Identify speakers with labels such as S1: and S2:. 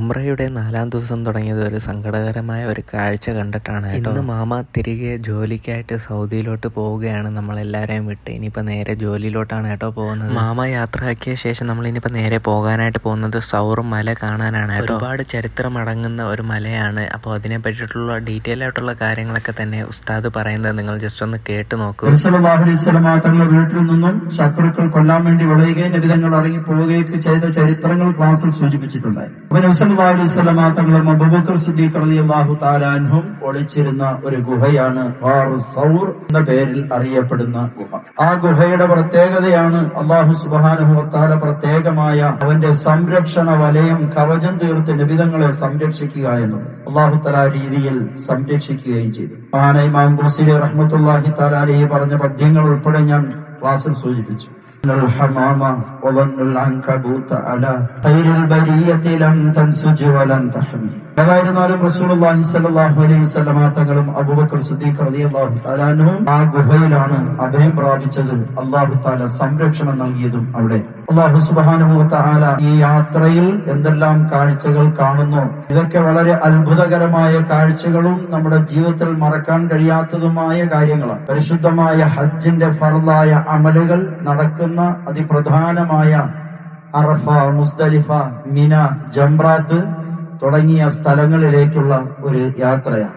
S1: ഉംറയുടെ നാലാം ദിവസം തുടങ്ങിയത് ഒരു സങ്കടകരമായ ഒരു കാഴ്ച കണ്ടിട്ടാണ് ഇന്ന് മാമ തിരികെ ജോലിക്കായിട്ട് സൗദിയിലോട്ട് പോവുകയാണ് നമ്മളെല്ലാവരെയും വിട്ട്. ഇനിയിപ്പോൾ നേരെ ജോലിയിലോട്ടാണ് കേട്ടോ പോകുന്നത്. മാമ യാത്രയാക്കിയ ശേഷം നമ്മൾ ഇനിയിപ്പോൾ നേരെ പോകാനായിട്ട് പോകുന്നത് സൗറും മല കാണാനാണ് കേട്ടോ. ഒരുപാട് ചരിത്രം അടങ്ങുന്ന ഒരു മലയാണ്. അപ്പോൾ അതിനെ പറ്റിയിട്ടുള്ള ഡീറ്റെയിൽ ആയിട്ടുള്ള കാര്യങ്ങളൊക്കെ തന്നെ ഉസ്താദ് പറയുന്നത് നിങ്ങൾ ജസ്റ്റ് ഒന്ന് കേട്ട് നോക്കൂ.
S2: തങ്ങളുടെ വീട്ടിൽ നിന്നും ശത്രുക്കൾ കൊല്ലാൻ വേണ്ടി വിളയുകയും നബിതങ്ങൾ ഇറങ്ങി പോവുകയൊക്കെ ചെയ്ത ചരിത്രങ്ങൾ ക്ലാസ്സിൽ സൂചിപ്പിച്ചിട്ടുണ്ടായി. നബിസല്ലാഹു അലൈഹി തങ്ങളും അബൂബക്കർ സിദ്ദീഖ് റളിയല്ലാഹു താലാൻഹും ഒളിച്ചിരുന്ന ഒരു ഗുഹയാണ് സൗർ എന്ന പേരിൽ അറിയപ്പെടുന്ന ഗുഹ. ആ ഗുഹയുടെ പ്രത്യേകതയാണ് അള്ളാഹു സുബാനുഹത്താല പ്രത്യേകമായ അവന്റെ സംരക്ഷണ വലയം കവചം തീർത്ത് നിബിതങ്ങളെ സംരക്ഷിക്കുക എന്നും അള്ളാഹു തല രീതിയിൽ സംരക്ഷിക്കുകയും ചെയ്തു. മഹാനായ ഇമാം ബുസിരി റഹ്മത്തുല്ലാഹി താലാലി പറഞ്ഞ പദ്യങ്ങൾ ഉൾപ്പെടെ ഞാൻ ക്ലാസ്സിൽ സൂചിപ്പിച്ചു. الحمام وظن العنكبوت على خير البرية لم تنسج ولم تحمي ഏതായിരുന്നാലും റസൂലുള്ളാഹി സ്വല്ലല്ലാഹു അലൈഹി വസല്ലമ തങ്ങളും അബൂബക്കർ സിദ്ദീഖ് റളിയല്ലാഹു തആലാനും ആ ഗുഹയിലാണ് അഭയം പ്രാപിച്ചത് അല്ലാഹു തആല സംരക്ഷണം നൽകിയതും അവിടെ സുബ്ഹാനഹു വ ഈ യാത്രയിൽ എന്തെല്ലാം കാഴ്ചകൾ കാണുന്നു? ഇതൊക്കെ വളരെ അത്ഭുതകരമായ കാഴ്ചകളും നമ്മുടെ ജീവിതത്തിൽ മറക്കാൻ കഴിയാത്തതുമായ കാര്യങ്ങളാണ്. പരിശുദ്ധമായ ഹജ്ജിന്റെ ഫറലായ അമലുകൾ നടക്കുന്ന അതിപ്രധാനമായ അറഫ മുസ്തലിഫ മിന ജംറാത്ത് തുടങ്ങിയ സ്ഥലങ്ങളിലേക്കുള്ള ഒരു യാത്രയാണ്.